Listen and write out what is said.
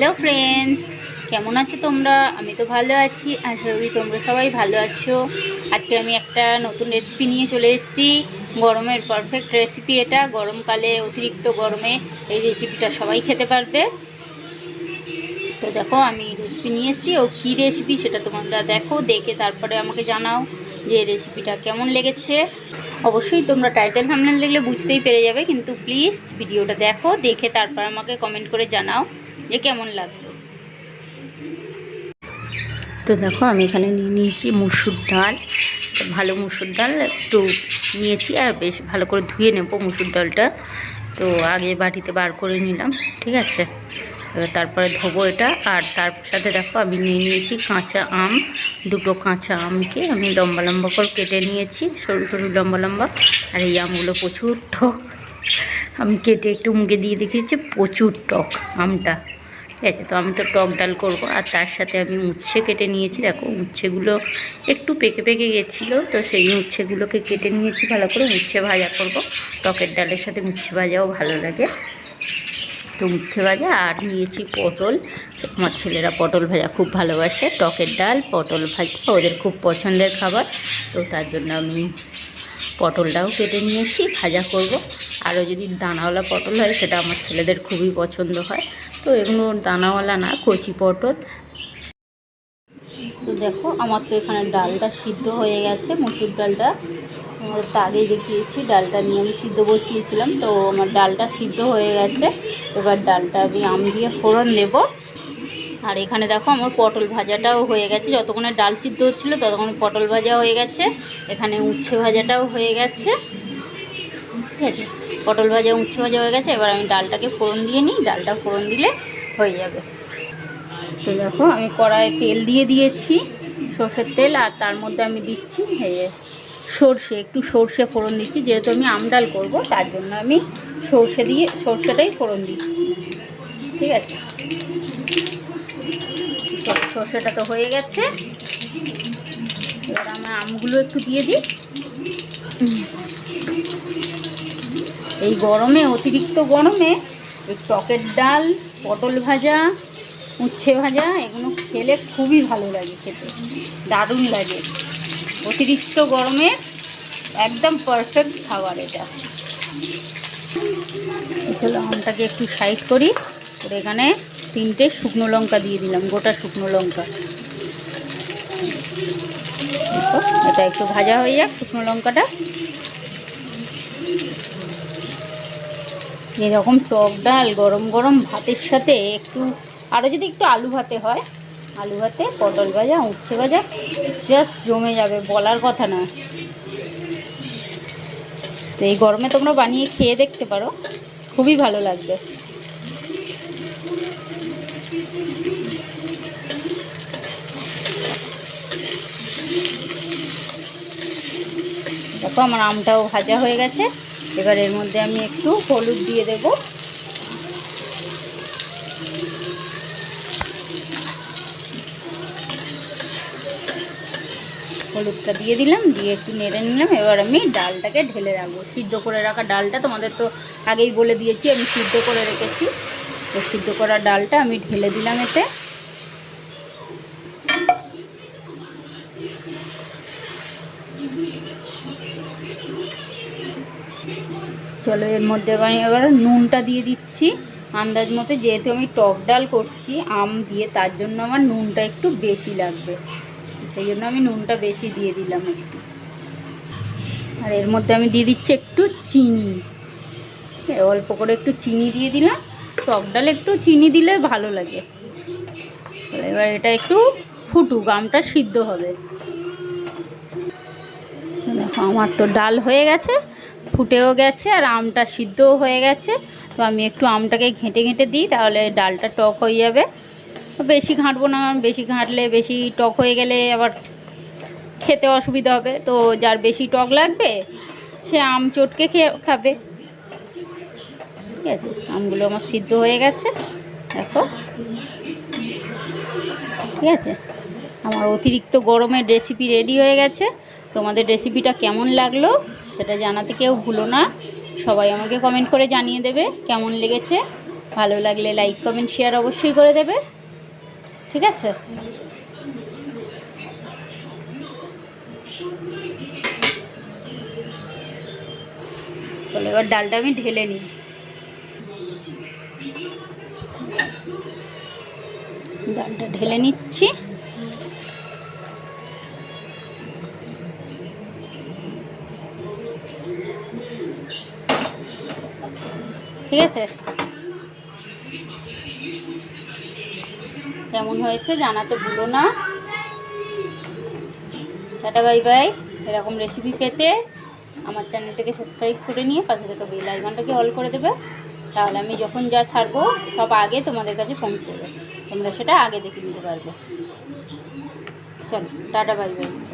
Hello friends, কেমন আছো তোমরা? আমি তো ভালো আছি, আশা করি তোমরা সবাই ভালো আছো। আজকে আমি একটা নতুন রেসিপি নিয়ে চলে এসেছি। গরমের পারফেক্ট রেসিপি এটা। গরমকালে অতিরিক্ত গরমে এই রেসিপিটা সবাই খেতে পারবে। তো দেখো, আমি রেসিপি নিয়ে এসেছি। ও কী রেসিপি সেটা তোমরা দেখো, দেখে তারপরে আমাকে জানাও যে রেসিপিটা কেমন লেগেছে। অবশ্যই তোমরা টাইটেল থামনেল দেখলে বুঝতেই পেরে যাবে, কিন্তু প্লিজ ভিডিওটা দেখো, দেখে তারপর আমাকে কমেন্ট করে জানাও। যে কেমন লাগল? তো দেখো, আমি এখানে নিয়ে নিয়েছি মুসুর ডাল। ভালো মুসুর ডাল একটু নিয়েছি আর বেশ ভালো করে ধুয়ে নেব মুসুর ডালটা। তো আগে বাটিতে বার করে নিলাম, ঠিক আছে? এবার তারপরে ধোবো এটা। আর তার সাথে দেখো, আমি নিয়ে নিয়েছি কাঁচা আম। দুটো কাঁচা আমকে আমি লম্বা লম্বা করে কেটে নিয়েছি, সরু সরু, লম্বা লম্বা। আর এই আমগুলো প্রচুর টক। আমি কেটে একটু মুখে দিয়ে দেখিয়েছি, প্রচুর টক আমটা। ঠিক আছে, তো আমি তো টক ডাল করব। আর তার সাথে আমি উচ্ছে কেটে নিয়েছি। দেখো উচ্ছেগুলো একটু পেকে পেকে গেছিল, তো সেই উচ্ছেগুলোকে কেটে নিয়েছি ভালো করে। উচ্ছে ভাজা করব। টকের ডালের সাথে উচ্ছে ভাজাও ভালো লাগে। তো উচ্ছে ভাজা আর নিয়েছি পটল। আমার ছেলেরা পটল ভাজা খুব ভালোবাসে। টকের ডাল, পটল ভাজা, ওদের খুব পছন্দের খাবার। তো তার জন্য আমি পটলটাও কেটে নিয়েছি, ভাজা করব। আরও যদি দানাওয়ালা পটল হয়, সেটা আমার ছেলেদের খুবই পছন্দ হয়। তো এগুলো দানাওয়ালা না, কচি পটল। তো দেখো, আমার তো এখানে ডালটা সিদ্ধ হয়ে গেছে, মুসুর ডালটা। তোমাদের তো আগেই দেখিয়েছি, ডালটা নিয়ে আমি সিদ্ধ বসিয়েছিলাম। তো আমার ডালটা সিদ্ধ হয়ে গেছে। এবার ডালটা আমি আম দিয়ে ফোড়ন দেব। আর এখানে দেখো আমার পটল ভাজাটাও হয়ে গেছে। যতক্ষণে ডাল সিদ্ধ হচ্ছিল ততক্ষণ পটল ভাজা হয়ে গেছে। এখানে উচ্ছে ভাজাটাও হয়ে গেছে। ঠিক আছে? পটল ভাজা, উচ্ছে ভাজা হয়ে গেছে। এবার আমি ডালটাকে ফোড়ন দিয়ে নিই। ডালটা ফোড়ন দিলে হয়ে যাবে। তো দেখো, আমি কড়াইয়ে তেল দিয়ে দিয়েছি, সর্ষের তেল, আর তার মধ্যে আমি দিচ্ছি সর্ষে। একটু সর্ষে ফোড়ন দিচ্ছি, যেহেতু আমি আমডাল করব, তার জন্য আমি সর্ষে দিয়ে, সর্ষেটাই ফোড়ন দিচ্ছি। ঠিক আছে? সর্ষেটা তো হয়ে গেছে। এবার আমার আমগুলো একটু দিয়ে দিই। এই গরমে, অতিরিক্ত গরমে, এই টকের ডাল, পটল ভাজা, উচ্ছে ভাজা, এগুলো খেলে খুবই ভালো লাগে খেতে। দারুণ লাগে। অতিরিক্ত গরমে একদম পারফেক্ট খাবার এটা। চলো আমটাকে একটু সাইড করে। এখানে তিনটে শুকনো লঙ্কা দিয়ে দিলাম, গোটা শুকনো লঙ্কা। এটা একটু ভাজা হয়ে যাক শুকনো লঙ্কাটা। এরকম টক ডাল, গরম গরম ভাতের সাথে একটু আরও যদি একটু আলু ভাতে হয়, আলু ভাতে পটল ভাজা, উচ্ছে ভাজা জাস্ট জমে যাবে, বলার কথা না। তো এই গরমে তোমরা বানিয়ে খেয়ে দেখতে পারো, খুবই ভালো লাগবে। দেখো, আমার আমটাও ভাজা হয়ে গেছে। এবার এর মধ্যে আমি একটু হলুদ দিয়ে দেব। হলুদটা দিয়ে দিলাম, দিয়ে একটু নেড়ে নিলাম। এবার আমি ডালটাকে ঢেলে রাখব। সিদ্ধ করে রাখা ডালটা তোমাদের তো আগেই বলে দিয়েছি, আমি সিদ্ধ করে রেখেছি। তো সিদ্ধ করা ডালটা আমি ঢেলে দিলাম এতে। চলো এর মধ্যে আমি এবার নুনটা দিয়ে দিচ্ছি। আন্দাজ মতো যেহেতু আমি টক ডাল করছি, আম দিয়ে তার জন্য আমার নুনটা একটু বেশি লাগবে। সেই জন্য আমি নুনটা বেশি দিয়ে দিলাম একটু। আর এর মধ্যে আমি দিয়ে দিচ্ছি একটু চিনি। অল্প করে একটু চিনি দিয়ে দিলাম। টক ডালে, একটু চিনি দিলে ভালো লাগে। এবার এটা একটু ফুটুক, আমটা সিদ্ধ হবে। দেখো, আমার তো ডাল হয়ে গেছে, ফুটেও গেছে, আর আমটা সিদ্ধও হয়ে গেছে। তো আমি একটু আমটাকে ঘেঁটে ঘেঁটে দিই, তাহলে ডালটা টক হয়ে যাবে। বেশি ঘাঁটবো না, কারণ বেশি ঘাঁটলে বেশি টক হয়ে গেলে আবার খেতে অসুবিধা হবে। তো যার বেশি টক লাগবে, সে আম চটকে খেয়ে খাবে। ঠিক আছে? আমগুলো আমার সিদ্ধ হয়ে গেছে। দেখো। ঠিক আছে? আমার অতিরিক্ত গরমের রেসিপি রেডি হয়ে গেছে। তোমাদের রেসিপিটা কেমন লাগল সেটা জানাতে কেউ ভুলো না। সবাই আমাকে কমেন্ট করে জানিয়ে দেবে কেমন লেগেছে। ভালো লাগলে লাইক কমেন্ট শেয়ার অবশ্যই করে দেবে। ঠিক আছে? চলো এবার ডালটা আমি ঢেলে নিই। ডালটা ঢেলে নিচ্ছি। ঠিক আছে? কেমন হয়েছে, জানাতে ভুলো না। Tata, bye bye. এরকম রেসিপি পেতে আমার চ্যানেলটাকে সাবস্ক্রাইব করে নিয়ে পাশে থেকে বেল আইকনটাকে অল করে দেবে। তাহলে আমি যখন যা ছাড়বো, সব আগে তোমাদের কাছে পৌঁছে যাবে তোমরা সেটা আগে দেখে নিতে পারবে। চলো, টাটা, বাই বাই।